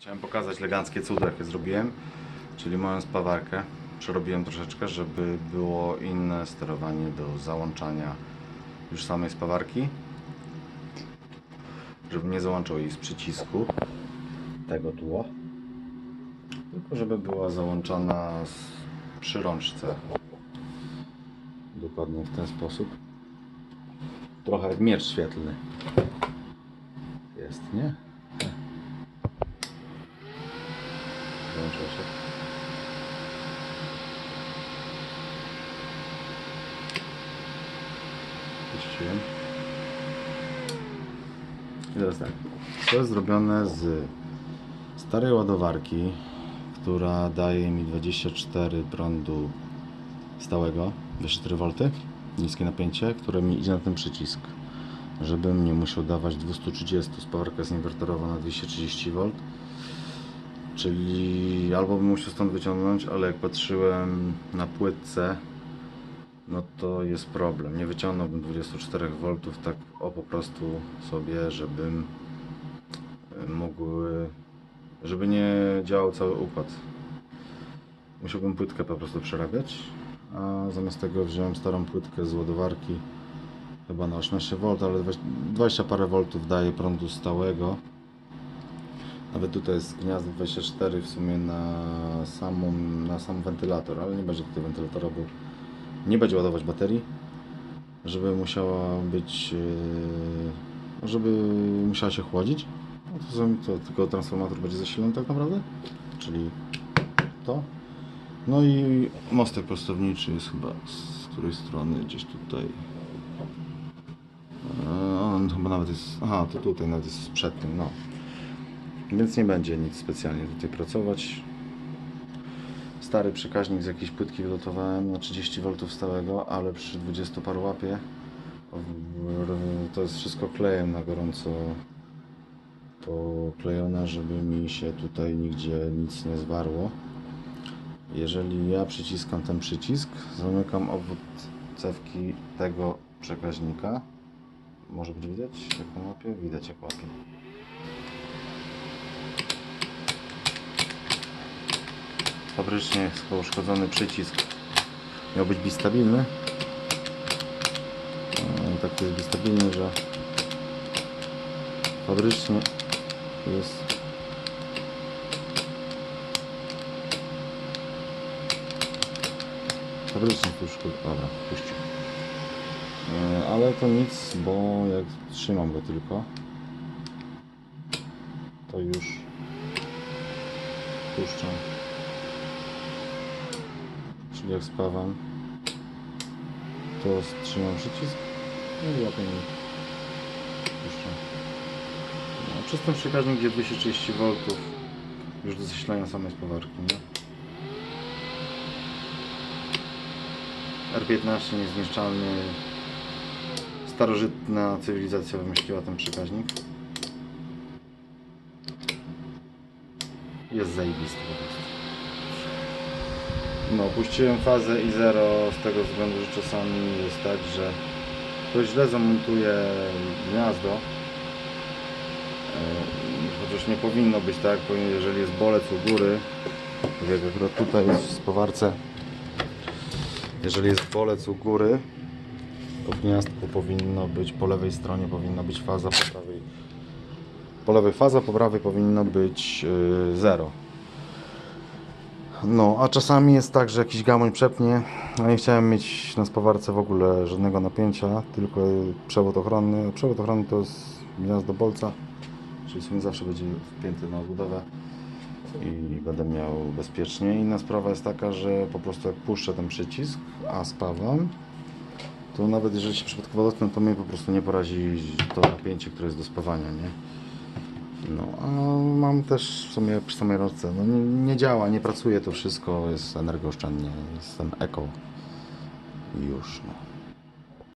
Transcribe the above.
Chciałem pokazać eleganckie cudo, jakie zrobiłem, czyli moją spawarkę. Przerobiłem troszeczkę, żeby było inne sterowanie do załączania już samej spawarki. Żeby nie załączał jej z przycisku tego tu, tylko żeby była załączana z, przy rączce. Dokładnie w ten sposób. Trochę jak miecz świetlny. Jest, nie? Włączyło się. Puściłem. I teraz tak. To jest zrobione z starej ładowarki, która daje mi 24 prądu stałego, 24 V, niskie napięcie, które mi idzie na ten przycisk. Żebym nie musiał dawać 230, spawarka jest inwertorowa na 230 V. Czyli albo bym musiał stąd wyciągnąć, ale jak patrzyłem na płytce, no to jest problem. Nie wyciągnąłbym 24 V tak o po prostu sobie, żebym y, mógł, y, żeby nie działał cały układ. Musiałbym płytkę po prostu przerabiać, a zamiast tego wziąłem starą płytkę z ładowarki chyba na 18 V, ale 20 parę voltów daje prądu stałego. Nawet tutaj jest gniazdo 24 w sumie na, samą, na sam wentylator, ale nie będzie tutaj wentylatora, bo nie będzie ładować baterii, żeby musiała być, yy, żeby musiała się chłodzić. No to, są, to tylko transformator będzie zasilany tak naprawdę, czyli to. No i mostek prostowniczy jest chyba z której strony, gdzieś tutaj. Eee, On chyba nawet jest, aha, to tutaj nawet jest przed tym, no. Więc nie będzie nic specjalnie tutaj pracować. Stary przekaźnik z jakiejś płytki wylotowałem na 30 V stałego, ale przy 20 paru łapie to jest wszystko klejem na gorąco poklejone, żeby mi się tutaj nigdzie nic nie zwarło. Jeżeli ja przyciskam ten przycisk, zamykam obwód cewki tego przekaźnika. Może być widać jak łapie? Widać jak łapie. Fabrycznie uszkodzony przycisk. Miał być bistabilny. No, tak jest bistabilny, że fabrycznie jest fabrycznie uszkodzony. Dobra, puścił. E, Ale to nic, bo jak trzymam go tylko, to już puszczam. Czyli jak spawam, to trzymam przycisk no i łapę mi puszczam. No, przez ten przekaźnik, gdzie 230 V już do zasilania samej spawarki, nie? R15 niezniszczalny. Starożytna cywilizacja wymyśliła ten przekaźnik. Jest zajebisty po prostu. No, puściłem fazę i zero z tego względu, że czasami jest tak, że ktoś źle zamontuje gniazdo. E, Chociaż nie powinno być tak, bo jeżeli jest bolec u góry, jak akurat tutaj jest w spowarce, jeżeli jest bolec u góry, to w gniazdku powinno być, po lewej stronie powinna być faza, po prawej, po lewej faza, po prawej powinno być yy, zero. No, a czasami jest tak, że jakiś gamoń przepnie. Ja nie chciałem mieć na spawarce w ogóle żadnego napięcia, tylko przewód ochronny. Przewód ochronny to jest gniazdo bolca, czyli sumie zawsze będzie wpięty na budowę i będę miał bezpiecznie. Inna sprawa jest taka, że po prostu jak puszczę ten przycisk, a spawam, to nawet jeżeli się przypadkowo dotknę, to mnie po prostu nie porazi to napięcie, które jest do spawania, nie? No, a mam też w sumie przy samej no nie, nie działa, nie pracuje to wszystko, jest energooszczędnie, jestem eko już, no.